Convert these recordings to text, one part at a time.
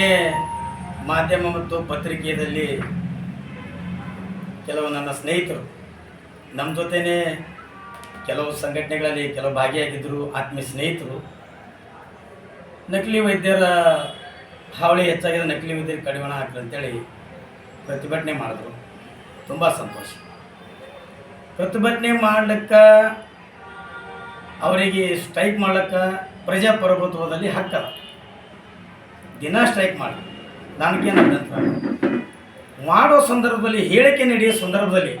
ನಿನ್ನೆ ಮಾಧ್ಯಮ ಮತ್ತು ಪತ್ರಿಕೆಯಲ್ಲಿ ಕೆಲವು ನನ್ನ ಸ್ನೇಹಿತರು ನಮ್ಮ ಜೊತೆನೇ ಕೆಲವು ಸಂಘಟನೆಗಳಲ್ಲಿ ಕೆಲವು ಭಾಗಿಯಾಗಿದ್ದರು, ಆತ್ಮೀಯ ಸ್ನೇಹಿತರು. ನಕಲಿ ವೈದ್ಯರ ಹಾವಳಿ ಹೆಚ್ಚಾಗಿದೆ, ನಕಲಿ ವೈದ್ಯರ ಕಡಿವಾಣ ಹಾಕ್ರಿ ಅಂತೇಳಿ ಪ್ರತಿಭಟನೆ ಮಾಡಿದ್ರು. ತುಂಬ ಸಂತೋಷ. ಪ್ರತಿಭಟನೆ ಮಾಡ್ಲಿಕ್ಕೆ ಅವರಿಗೆ ಸ್ಟ್ರೈಕ್ ಮಾಡ್ಲಿಕ್ಕೆ ಪ್ರಜಾಪ್ರಭುತ್ವದಲ್ಲಿ ಹಕ್ಕದ. ದಿನ ಸ್ಟ್ರೈಕ್ ಮಾಡಿ. ನನಗೇನು ಅಭ್ಯಂತರ. ಮಾಡೋ ಸಂದರ್ಭದಲ್ಲಿ, ಹೇಳಿಕೆ ನಡೆಯೋ ಸಂದರ್ಭದಲ್ಲಿ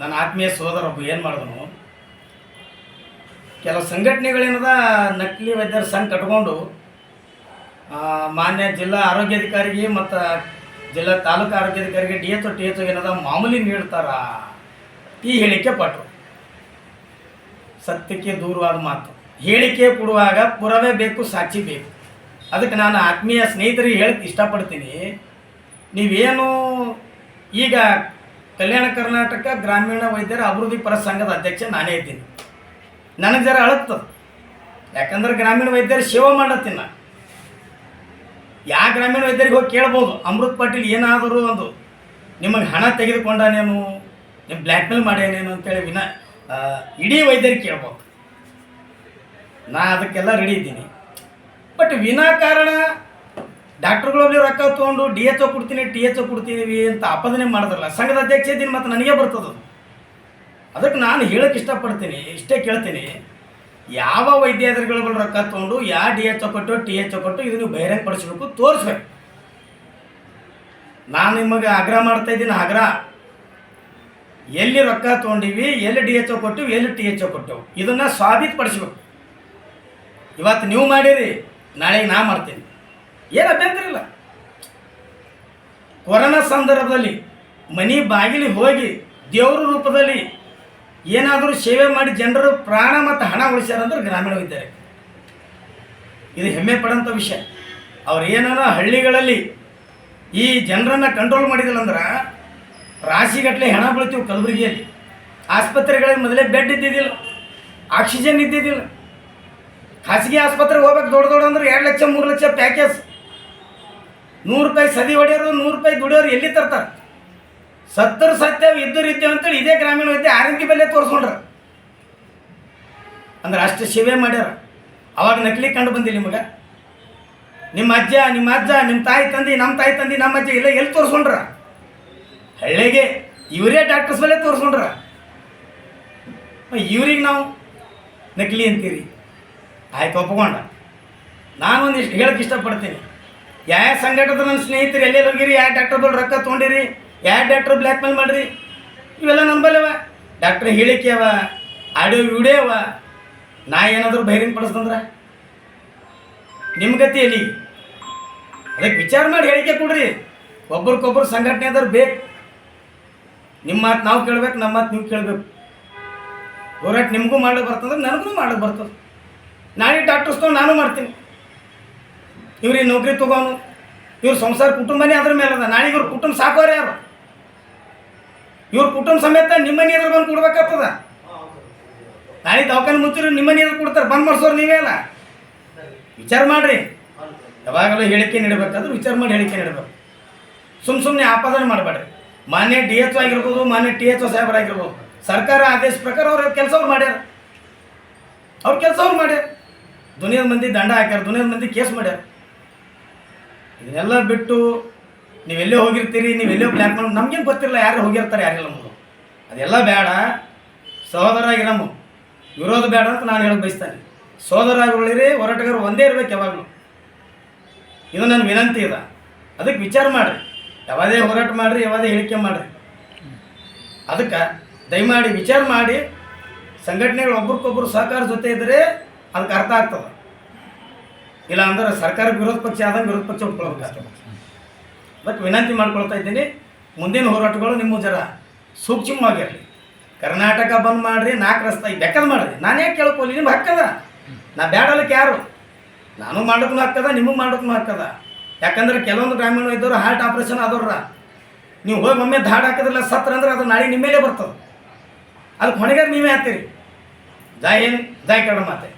ನನ್ನ ಆತ್ಮೀಯ ಸೋದರ ಒಬ್ಬ ಏನು ಮಾಡಿದನು? ಕೆಲವು ಸಂಘಟನೆಗಳೇನದ ನಕಲಿ ವೈದ್ಯರ ಸಂಘ ಕಟ್ಕೊಂಡು ಮಾನ್ಯ ಜಿಲ್ಲಾ ಆರೋಗ್ಯಾಧಿಕಾರಿಗೆ ಮತ್ತು ಜಿಲ್ಲಾ ತಾಲೂಕು ಆರೋಗ್ಯಾಧಿಕಾರಿಗೆ ಡಿ ಎಚ್ ಟಿ ಎಚ್ ಏನದ ಮಾಮೂಲಿ ನೀಡ್ತಾರ ಈ ಹೇಳಿಕೆ ಪಟ್ಟರು ಸತ್ಯಕ್ಕೆ ದೂರವಾದ ಮಾತು. ಹೇಳಿಕೆ ಕೊಡುವಾಗ ಪುರವೇ ಬೇಕು, ಸಾಕ್ಷಿ ಬೇಕು. ಅದಕ್ಕೆ ನಾನು ಆತ್ಮೀಯ ಸ್ನೇಹಿತರಿಗೆ ಹೇಳಕ್ಕೆ ಇಷ್ಟಪಡ್ತೀನಿ. ನೀವೇನು ಈಗ ಕಲ್ಯಾಣ ಕರ್ನಾಟಕ ಗ್ರಾಮೀಣ ವೈದ್ಯರ ಅಭಿವೃದ್ಧಿ ಪರ ಸಂಘದ ಅಧ್ಯಕ್ಷ ನಾನೇ ಇದ್ದೀನಿ. ನನಗೆ ಜರ ಅಳತ್ತದ. ಯಾಕಂದ್ರೆ ಗ್ರಾಮೀಣ ವೈದ್ಯರು ಸೇವೆ ಮಾಡತ್ತೀನಿ ನಾನು ಯಾವ ಗ್ರಾಮೀಣ ವೈದ್ಯರಿಗೆ ಹೋಗಿ ಕೇಳ್ಬೋದು. ಅಮೃತ್ ಪಾಟೀಲ್ ಏನಾದರೂ ಒಂದು ನಿಮಗೆ ಹಣ ತೆಗೆದುಕೊಂಡಾನೇನು ನಿಮ್ಮ ಬ್ಲ್ಯಾಕ್ ಮೇಲ್ ಮಾಡ್ಯಾನೇನು ಅಂತೇಳಿ ವಿನ ಇಡೀ ವೈದ್ಯರಿಗೆ ಕೇಳ್ಬೋದು. ನಾ ಅದಕ್ಕೆಲ್ಲ ರೆಡಿ ಇದ್ದೀನಿ. ಬಟ್ ವಿನಾಕಾರಣ ಡಾಕ್ಟ್ರುಗಳಲ್ಲಿ ರೊಕ್ಕ ತೊಗೊಂಡು ಡಿ ಎಚ್ ಒ ಕೊಡ್ತೀನಿ, ಟಿ ಎಚ್ ಒ ಕೊಡ್ತೀವಿ ಅಂತ ಆಪದನೆ ಮಾಡಿದ್ರಲ್ಲ ಸಂಘದ ಅಧ್ಯಕ್ಷ ಇದ್ದೀನಿ ಮತ್ತು ನನಗೆ ಬರ್ತದ ಅದು. ಅದಕ್ಕೆ ನಾನು ಹೇಳಕ್ಕೆ ಇಷ್ಟಪಡ್ತೀನಿ, ಇಷ್ಟೇ ಕೇಳ್ತೀನಿ. ಯಾವ ವೈದ್ಯಾಧಿಕಾರಿಗಳು ರೊಕ್ಕ ತೊಗೊಂಡು ಯಾವ ಡಿ ಎಚ್ ಒ ಕೊಟ್ಟು, ಟಿ ಎಚ್ ಒ ಕೊಟ್ಟು ಇದು ನೀವು ಬಹಿರಂಗಪಡಿಸ್ಬೇಕು ತೋರಿಸ್ಬೇಕು. ನಾನು ನಿಮಗೆ ಆಗ್ರಹ ಮಾಡ್ತಾ ಇದ್ದೀನಿ, ಆಗ್ರಹ. ಎಲ್ಲಿ ರೊಕ್ಕ ತೊಗೊಂಡಿವಿ, ಎಲ್ಲಿ ಡಿ ಎಚ್ ಒ ಕೊಟ್ಟು, ಎಲ್ಲಿ ಟಿ ಎಚ್ ಒ ಕೊಟ್ಟೆವು ಇದನ್ನು ಸಾಬೀತುಪಡಿಸ್ಬೇಕು. ಇವತ್ತು ನೀವು ಮಾಡಿರಿ. ನಾಳೆಗೆ ನಾ ಮಾಡ್ತೇನೆ. ಏನು ಅಭ್ಯಂತರ ಇಲ್ಲ. ಕೊರೋನಾ ಸಂದರ್ಭದಲ್ಲಿ ಮನೆ ಬಾಗಿಲಿ ಹೋಗಿ ದೇವ್ರ ರೂಪದಲ್ಲಿ ಏನಾದರೂ ಸೇವೆ ಮಾಡಿ ಜನರು ಪ್ರಾಣ ಮತ್ತು ಹಣ ಉಳಿಸ್ಯಾರಂದ್ರೆ ಗ್ರಾಮೀಣ ವೈದ್ಯರೇ ಇದು ಹೆಮ್ಮೆ ಪಡೋಂಥ ವಿಷಯ. ಅವ್ರು ಏನಾರ ಹಳ್ಳಿಗಳಲ್ಲಿ ಈ ಜನರನ್ನು ಕಂಟ್ರೋಲ್ ಮಾಡಿದಿಲ್ಲ ಅಂದ್ರೆ ರಾಶಿಗಟ್ಟಲೆ ಹೆಣ ಬೀಳ್ತೀವಿ ಕಲಬುರಗಿಯಲ್ಲಿ. ಆಸ್ಪತ್ರೆಗಳಲ್ಲಿ ಮೊದಲೇ ಬೆಡ್ ಇದ್ದಿದ್ದಿಲ್ಲ. ಆಕ್ಸಿಜನ್ ಇದ್ದಿದ್ದಿಲ್ಲ. ಖಾಸಗಿ ಆಸ್ಪತ್ರೆಗೆ ಹೋಗ್ಬೇಕು, ದೊಡ್ಡ ದೊಡ್ಡ ಅಂದ್ರೆ ಎರಡು ಲಕ್ಷ, ಮೂರು ಲಕ್ಷ ಪ್ಯಾಕೇಜ್ ನೂರು ರೂಪಾಯಿ ಸದಿ ಹೊಡೆಯೋರು, ನೂರು ರೂಪಾಯಿ ದುಡಿಯೋರು ಎಲ್ಲಿ ತರ್ತಾರೆ? ಸತ್ತರ ಸತ್ಯ ಇದ್ದರು ಇದ್ದೇವೆ ಅಂತೇಳಿ ಇದೇ ಗ್ರಾಮೀಣ ವೈದ್ಯ ಆರೋಗ್ಯ ಬೆಲೆ ತೋರಿಸ್ಕೊಂಡ್ರ. ಅಂದ್ರೆ ಅಷ್ಟು ಸೇವೆ ಮಾಡ್ಯಾರ. ಅವಾಗ ನಕಲಿ ಕಂಡು ಬಂದಿಲ್ಲ ನಿಮಗೆ. ನಿಮ್ಮ ಅಜ್ಜ ನಿಮ್ಮ ಅಜ್ಜ, ನಿಮ್ಮ ತಾಯಿ ತಂದಿ, ನಮ್ಮ ತಾಯಿ ತಂದಿ, ನಮ್ಮ ಅಜ್ಜ ಇಲ್ಲ ಎಲ್ಲಿ ತೋರಿಸ್ಕೊಂಡ್ರ? ಹಳ್ಳಿಗೆ ಇವರೇ ಡಾಕ್ಟರ್ಸ್ ಮೇಲೆ ತೋರಿಸ್ಕೊಂಡ್ರ. ಇವ್ರಿಗೆ ನಾವು ನಕಲಿ ಅಂತೀರಿ. ಆಯ್ತು ಒಪ್ಕೊಂಡ ನಾನು ಒಂದಿಷ್ಟು ಹೇಳಕ್ಕೆ ಇಷ್ಟಪಡ್ತೀನಿ ಯಾವ ಸಂಘಟದ ನನ್ನ ಸ್ನೇಹಿತರು, ಎಲ್ಲೆಲ್ಲಿ ಹೋಗಿರಿ ಯಾವ ಡಾಕ್ಟರ್ ಬಳಿ ರೊಕ್ಕ ತೊಗೊಂಡಿರಿ ಯಾವ ಡಾಕ್ಟರ್ ಬ್ಲ್ಯಾಕ್ ಮೇಲ್ ಮಾಡಿರಿ, ಇವೆಲ್ಲ ನಂಬಲ್ಲವ. ಡಾಕ್ಟ್ರ್ ಹೇಳಿಕೆ ಅವ ಆಡಿಯೋ ವಿಡಿಯೋ ಅವ. ನಾ ಏನಾದರೂ ಬಹಿರಂಗಪಡಿಸ್ತಂದ್ರೆ ನಿಮ್ಮ ಗತಿ ಎಲ್ಲಿ? ಅದಕ್ಕೆ ವಿಚಾರ ಮಾಡಿ ಹೇಳಿಕೆ ಕೊಡ್ರಿ. ಒಬ್ರಿಗೊಬ್ರು ಸಂಘಟನೆ ಅದ್ರ ಬೇಕು. ನಿಮ್ಮ ಮಾತು ನಾವು ಕೇಳ್ಬೇಕು ನಮ್ಮ ಮಾತು ನೀವು ಕೇಳಬೇಕು. ಹೋರಾಟ ನಿಮಗೂ ಮಾಡೋದು ಬರ್ತಂದ್ರೆ ನನಗೂ ಮಾಡೋದು ಬರ್ತದೆ. ನಾಳೆ ಡಾಕ್ಟರ್ಸ್ ತೊಗೊಂಡು ನಾನು ಮಾಡ್ತೀನಿ. ಇವ್ರಿಗೆ ನೌಕರಿ ತಗೋನು, ಇವ್ರ ಸಂಸಾರ ಕುಟುಂಬನೇ ಅದ್ರ ಮೇಲೆ ಅದ. ನಾಳೆ ಇವ್ರ ಕುಟುಂಬ ಸಾಕೋರು ಯಾರು? ಇವ್ರ ಕುಟುಂಬ ಸಮೇತ ನಿಮ್ಮನೆ ಎದುರು ಬಂದು ಕೊಡ್ಬೇಕಾಗ್ತದ? ನಾಳೆ ದವಾಖಾನೆ ಮುಚ್ಚಿರು ನಿಮ್ಮನೆ ಎದುರು ಕೊಡ್ತಾರೆ. ಬಂದ್ ಮಾಡಿಸೋರು ನೀವೇ ಅಲ್ಲ. ವಿಚಾರ ಮಾಡ್ರಿ. ಯಾವಾಗಲೂ ಹೇಳಿಕೆ ನೀಡಬೇಕಾದ್ರೆ ವಿಚಾರ ಮಾಡಿ ಹೇಳಿಕೆ ನೀಡಬೇಕು. ಸುಮ್ಮ ಸುಮ್ಮನೆ ಆಪಾದನೆ ಮಾಡಬೇಡ್ರಿ. ಮಾನ್ಯ ಡಿ ಎಚ್ ಆಗಿರ್ಬೋದು, ಮಾನ್ಯ ಟಿ ಎಚ್ ಒ ಸಾಹೇಬರಾಗಿರ್ಬೋದು, ಸರ್ಕಾರ ಆದೇಶ ಪ್ರಕಾರ ಅವ್ರ ಕೆಲಸ ಅವ್ರು ಮಾಡ್ಯಾರ. ಅವ್ರ ಕೆಲಸ ಅವ್ರು ಮಾಡ್ಯಾರ. ದುನಿಯಾದ ಮಂದಿ ದಂಡ ಹಾಕ್ಯಾರ ದುನಿಯಾದ ಮಂದಿ ಕೇಸ್ ಮಾಡ್ಯಾರ. ಇದನ್ನೆಲ್ಲ ಬಿಟ್ಟು ನೀವೆಲ್ಲೇ ಹೋಗಿರ್ತೀರಿ, ನೀವು ನೀವೆಲ್ಲೋ ಬ್ಲ್ಯಾಕ್ ಮಾಡಿ ನಮ್ಗೇನು ಗೊತ್ತಿರಲ್ಲ ಯಾರು ಹೋಗಿರ್ತಾರೆ, ಯಾರಿಲ್ಲ ನಮ್ಮದು ಅದೆಲ್ಲ ಬೇಡ. ಸಹೋದರಾಗಿ ನಮ್ಮ ವಿರೋಧ ಬೇಡ ಅಂತ ನಾನು ಹೇಳಕ್ಕೆ ಬಯಸ್ತಾನೆ ಸೋದರಾಗಿರಿ ಹೋರಾಟಗಾರರು ಒಂದೇ ಇರ್ಬೇಕು ಯಾವಾಗಲೂ. ಇದು ನನ್ನ ವಿನಂತಿ ಇದೆ ಅದಕ್ಕೆ ವಿಚಾರ ಮಾಡಿರಿ. ಯಾವುದೇ ಹೋರಾಟ ಮಾಡಿರಿ, ಯಾವುದೇ ಹೇಳಿಕೆ ಮಾಡಿರಿ. ಅದಕ್ಕೆ ದಯಮಾಡಿ ವಿಚಾರ ಮಾಡಿ, ಸಂಘಟನೆಗಳು ಒಬ್ರಿಗೊಬ್ರು ಸಹಕಾರ ಜೊತೆ ಇದ್ದರೆ ಅದಕ್ಕೆ ಅರ್ಥ ಆಗ್ತದೆ. ಇಲ್ಲ ಅಂದ್ರೆ ಸರ್ಕಾರ ವಿರೋಧ ಪಕ್ಷ ಆದಂಗೆ ವಿರೋಧ ಪಕ್ಷ ಉಟ್ಕೊಳ್ಬೇಕು ಬಟ್ ವಿನಂತಿ ಮಾಡ್ಕೊಳ್ತಾ ಇದ್ದೀನಿ, ಮುಂದಿನ ಹೋರಾಟಗಳು ನಿಮ್ಮ ಜರ ಸೂಕ್ಷ್ಮವಾಗಿರಲಿ. ಕರ್ನಾಟಕ ಬಂದ್ ಮಾಡ್ರಿ, ನಾಲ್ಕು ರಸ್ತೆ ಬೇಕಾದ್ ಮಾಡ್ರಿ? ನಾನೇ ಯಾಕೆ ಕೇಳ್ಕೊಲಿ ನಿಮ್ಗೆ ಹಕ್ಕದ ನಾ ಬ್ಯಾಡಲಿಕ್ಕೆ ಯಾರು? ನಾನು ಮಾಡೋದನ್ನು ಹಾಕದ ನಿಮಗೆ ಮಾಡೋದನ್ನು ಹಾಕದ ಯಾಕಂದ್ರೆ ಕೆಲವೊಂದು ಗ್ರಾಮೀಣ ಇದ್ದವರು ಹಾರ್ಟ್ ಆಪ್ರೇಷನ್ ಆದವ್ರ. ನೀವು ಹೋಗಿ ಒಮ್ಮೆ ಧಾಡ್ ಹಾಕಿದ್ರಲ್ಲ ಸತ್ರ ಅಂದ್ರೆ ಅದು ನಾಳೆ ನಿಮ್ಮೇಲೆ ಬರ್ತದೆ. ಅದಕ್ಕೆ ಹೊಣೆಗಾರ ನೀವೇ ಹಾಕ್ತೀರಿ ಜೈ ಏನು ಜೈ ಕಡ ಮಾತೆ.